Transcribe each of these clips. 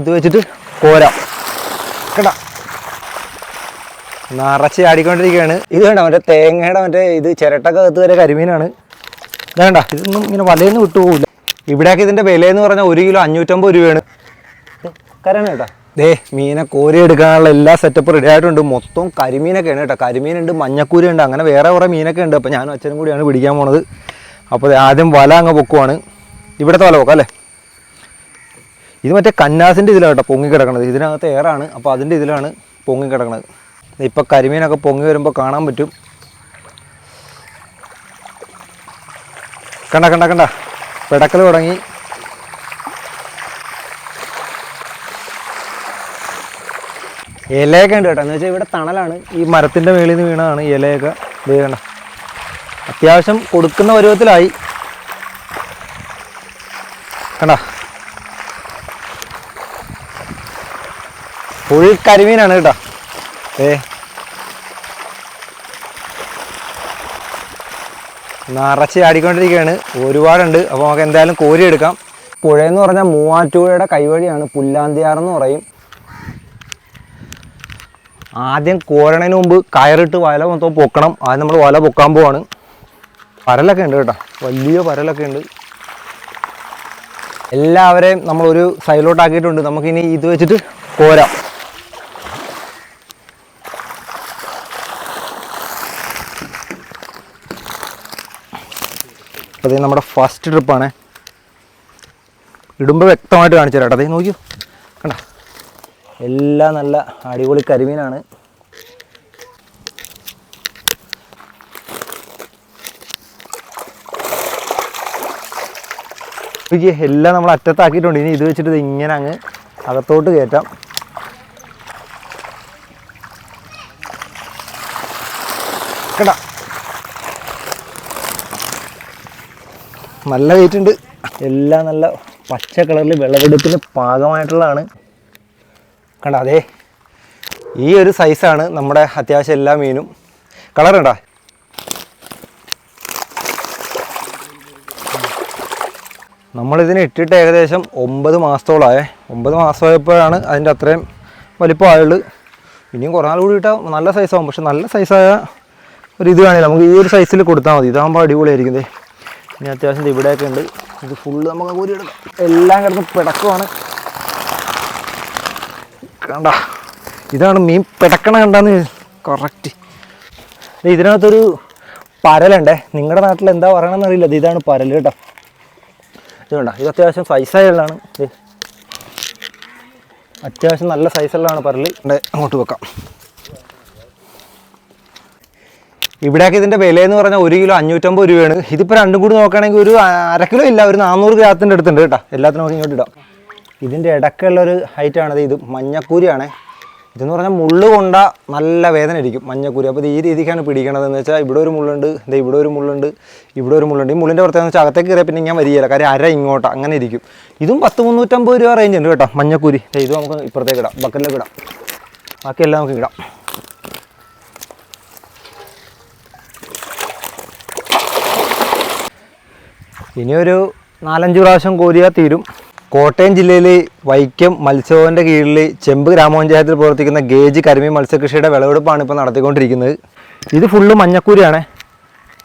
ഇത് വെച്ചിട്ട് കോരാം. കേട്ടാ നിറച്ച് ആടിക്കൊണ്ടിരിക്കുകയാണ് ഇത് വേണ്ട മറ്റേ തേങ്ങയുടെ മറ്റേ ഇത് ചിരട്ടക്കകത്ത് വരെ കരിമീനാണ്. വേണ്ട ഇതൊന്നും ഇങ്ങനെ വലയൊന്നും വിട്ടുപോകില്ല ഇവിടെയൊക്കെ ഇതിന്റെ വിലയെന്ന് പറഞ്ഞാൽ ഒരു കിലോ അഞ്ഞൂറ്റമ്പത് രൂപയാണ്. കരയാണ് കേട്ടോ? ദേ മീനെ കോരി എടുക്കാനുള്ള എല്ലാ സെറ്റപ്പും റെഡി ആയിട്ടുണ്ട്. മൊത്തം കരിമീനൊക്കെയാണ് കേട്ടോ. കരിമീനുണ്ട് മഞ്ഞക്കൂരി ഉണ്ട് അങ്ങനെ വേറെ കുറേ മീനൊക്കെ ഉണ്ട്. അപ്പോൾ ഞാനും അച്ഛനും കൂടിയാണ് പിടിക്കാൻ പോണത്. അപ്പോൾ ആദ്യം വല അങ്ങ് പൊക്കുവാണ്. ഇവിടുത്തെ വല പൊക്കാം അല്ലേ? ഇത് മറ്റേ കന്നാസിന്റെ ഇതിലാണ് കേട്ടോ പൊങ്ങി കിടക്കണത് ഇതിനകത്ത് എയറാണ് അപ്പോൾ അതിന്റെ ഇതിലാണ് പൊങ്ങി കിടക്കണത് ഇപ്പോൾ കരിമീനൊക്കെ പൊങ്ങി വരുമ്പോൾ കാണാൻ പറ്റും. കണ്ട കണ്ട കണ്ട. പിടക്കൽ തുടങ്ങി. ഇലയൊക്കെ ഉണ്ട് കേട്ടോ. എന്ന് വെച്ചാൽ ഇവിടെ തണലാണ്. ഈ മരത്തിന്റെ മേളിൽ നിന്ന് വീണതാണ് ഇലയൊക്കെ. വേണ്ട അത്യാവശ്യം കൊടുക്കുന്ന പരുവത്തിലായി. കണ്ട. ഫുൾ കരിമീനാണ് കേട്ടോ. ഏ. നിറച്ച് ആടിക്കൊണ്ടിരിക്കുകയാണ് ഒരുപാടുണ്ട്. അപ്പോൾ നമുക്ക് എന്തായാലും കോരി എടുക്കാം. പുഴയെന്ന് പറഞ്ഞാൽ മൂവാറ്റുപുഴയുടെ കൈവഴിയാണ്. പുല്ലാന്തിയാർ എന്ന് പറയും. ആദ്യം കോരണതിന് മുമ്പ് കയറിട്ട് വല മൊത്തം പൊക്കണം. ആദ്യം നമ്മൾ വല പൊക്കാൻ പോവാണ്. പരലൊക്കെ ഉണ്ട് കേട്ടോ. വലിയ പരലൊക്കെ ഉണ്ട്. എല്ലാവരെയും നമ്മളൊരു സൈഡിലോട്ടാക്കിയിട്ടുണ്ട്. നമുക്കിനി ഇത് വെച്ചിട്ട് കോരാം. അപ്പോൾ ഇത് നമ്മുടെ ഫസ്റ്റ് ട്രിപ്പാണ് ഇടുമ്പോൾ വ്യക്തമായിട്ട് കാണിച്ചു തരാം അതേ നോക്കിയോ? കണ്ട? എല്ലാം നല്ല അടിപൊളി കരിമീനാണ്. എല്ലാം നമ്മൾ അറ്റത്താക്കിയിട്ടുണ്ട്. ഇനി ഇത് വെച്ചിട്ട് ഇങ്ങനെ അങ്ങ് അകത്തോട്ട് കയറ്റാം. കേട്ടാ നല്ല വെയിറ്റ് ഉണ്ട്. എല്ലാം നല്ല പച്ച കളറിൽ വിളവെടുപ്പിന് പാകമായിട്ടുള്ളതാണ് കണ്ട അതെ ഈ ഒരു സൈസാണ് നമ്മുടെ അത്യാവശ്യം എല്ലാ മീനും. കളർ കണ്ടാ നമ്മളിതിന് ഇട്ടിട്ട് ഏകദേശം ഒമ്പത് മാസത്തോളമായേ ഒമ്പത് മാസമായപ്പോഴാണ് അതിന്റെ അത്രയും വലിപ്പമായുള്ളൂ. ഇനിയും കുറേ നാൾ കൂടി ഇട്ടാൽ നല്ല സൈസാവും പക്ഷെ നല്ല സൈസായ ഒരു ഇത് വേണേൽ നമുക്ക് ഈ ഒരു സൈസിൽ കൊടുത്താൽ മതി. ഇതാകുമ്പോൾ അടിപൊളിയായിരിക്കും ഇനി അത്യാവശ്യം ഇവിടെയൊക്കെ ഉണ്ട്. ഇത് ഫുള്ള് നമുക്ക് കൂരി എടുക്കാം എല്ലാം കിടന്ന് പിടക്കുവാണ്. കണ്ട? ഇതാണ് മീൻ പിടക്കണ കണ്ടാന്ന് കറക്റ്റ് ഇതിനകത്തൊരു പരലുണ്ടേ. നിങ്ങളുടെ നാട്ടിൽ എന്താ പറയണമെന്ന് അറിയില്ല. ഇത് ഇതാണ് പരൽ കേട്ടോ. ഇത് കണ്ട? ഇത് അത്യാവശ്യം സൈസായുള്ളതാണ് ഇത് അത്യാവശ്യം നല്ല സൈസുള്ളതാണ് ഇവിടെ അങ്ങോട്ട് വെക്കാം. ഇവിടെയൊക്കെ ഇതിന്റെ എന്ന് പറഞ്ഞാൽ ഒരു കിലോ അഞ്ഞൂറ്റമ്പത് രൂപയാണ്. ഇതിപ്പോൾ രണ്ടും കൂടി നോക്കുകയാണെങ്കിൽ ഒരു അര കിലോ ഇല്ല ഒരു നാനൂറ് ഗ്രാമത്തിന്റെ അടുത്തുണ്ട് കേട്ടോ. എല്ലാത്തിനും നമുക്ക് ഇങ്ങോട്ട് ഇടാം. ഇതിന്റെ ഇടയ്ക്കുള്ള ഒരു ഹൈറ്റാണ് ഇത് മഞ്ഞക്കൂരിയാണ്. ഇതെന്ന് പറഞ്ഞാൽ മുള്ള് കൊണ്ട നല്ല വേദന ഇരിക്കും മഞ്ഞക്കൂരി. അപ്പോൾ ഈ രീതിക്കാണ് പിടിക്കണത് എന്ന് വെച്ചാൽ ഇവിടെ ഒരു മുള്ളുണ്ട് ഇത് ഇവിടെ ഒരു മുള്ളുണ്ട് ഇവിടെ ഒരു മുള്ളുണ്ട്. ഈ മുള്ളിന്റെ പുറത്തേന്ന് വെച്ചാൽ അകത്തേക്ക് കയറിയാൽ പിന്നെ ഞാൻ വരികയില്ല. കാര്യം അര ഇങ്ങോട്ട് അങ്ങനെ ഇരിക്കും. ഇതും പത്ത് മുന്നൂറ്റമ്പത് രൂപ റേഞ്ച് ഉണ്ട് കേട്ടോ മഞ്ഞക്കൂരി. ഇത് നമുക്ക് ഇപ്പുറത്തേക്ക് ഇടാം ബക്കറ്റിലേക്ക് ഇടാം. ബാക്കിയെല്ലാം നമുക്ക് ഇടാം. ഇനിയൊരു നാലഞ്ച് പ്രാവശ്യം കോരിയാൽ തീരും. കോട്ടയം ജില്ലയിൽ വൈക്കം മത്സ്യഭവന്റെ കീഴിൽ ചെമ്പ് ഗ്രാമപഞ്ചായത്തിൽ പ്രവർത്തിക്കുന്ന ഗേജ് കരിമീൻ മത്സ്യകൃഷിയുടെ വിളവെടുപ്പാണ് ഇപ്പോൾ നടത്തിക്കൊണ്ടിരിക്കുന്നത്. ഇത് ഫുള്ള് മഞ്ഞക്കൂരിയാണ്.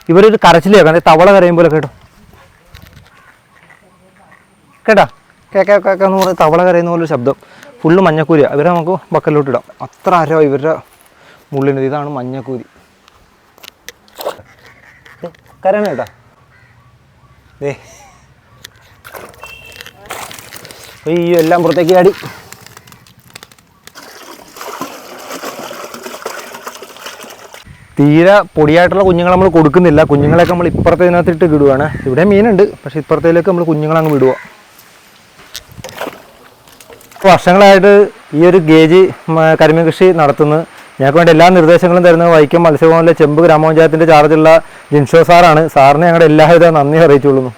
ഇവരൊരു കരച്ചിൽ കേൾക്കാം തവള കരയുമ്പോൾ കേട്ടോ. കേട്ടാ? കേക്കാ കേക്കാന്ന് പറഞ്ഞ തവള കരയുന്ന പോലെ ശബ്ദം. ഫുള്ള് മഞ്ഞക്കൂരിയ. ഇവരെ നമുക്ക് ബക്കലിലോട്ട് ഇടാം. അത്ര അരോ ഇവരുടെ മുള്ളിന് ഇതാണ് മഞ്ഞക്കൂരി. കരണേട്ടാ അയ്യോ എല്ലാം പുറത്തേക്ക് ചാടി. തീരെ പൊടിയായിട്ടുള്ള കുഞ്ഞുങ്ങളെ നമ്മൾ കൊടുക്കുന്നില്ല. കുഞ്ഞുങ്ങളെയൊക്കെ നമ്മൾ ഇപ്പുറത്തെ ഇതിനകത്തിട്ട് വിടുവാണ് ഇവിടെ മീനുണ്ട് പക്ഷെ ഇപ്പുറത്തേക്ക് നമ്മൾ കുഞ്ഞുങ്ങളങ്ങ് വിടുക വർഷങ്ങളായിട്ട് ഈ ഒരു ഗേജ് കരിമീൻ കൃഷി നടത്തുന്നു ഞങ്ങൾക്ക് വേണ്ടി എല്ലാ നിർദ്ദേശങ്ങളും തരുന്നത് വൈക്കം മത്സ്യഭവനിലെ ചെമ്പ് ഗ്രാമപഞ്ചായത്തിന്റെ ചാർജുള്ള ജിൻഷോ സാറാണ്. സാറിന് ഞങ്ങളുടെ എല്ലാവിധ നന്ദി അറിയിച്ചുകൊള്ളുന്നു.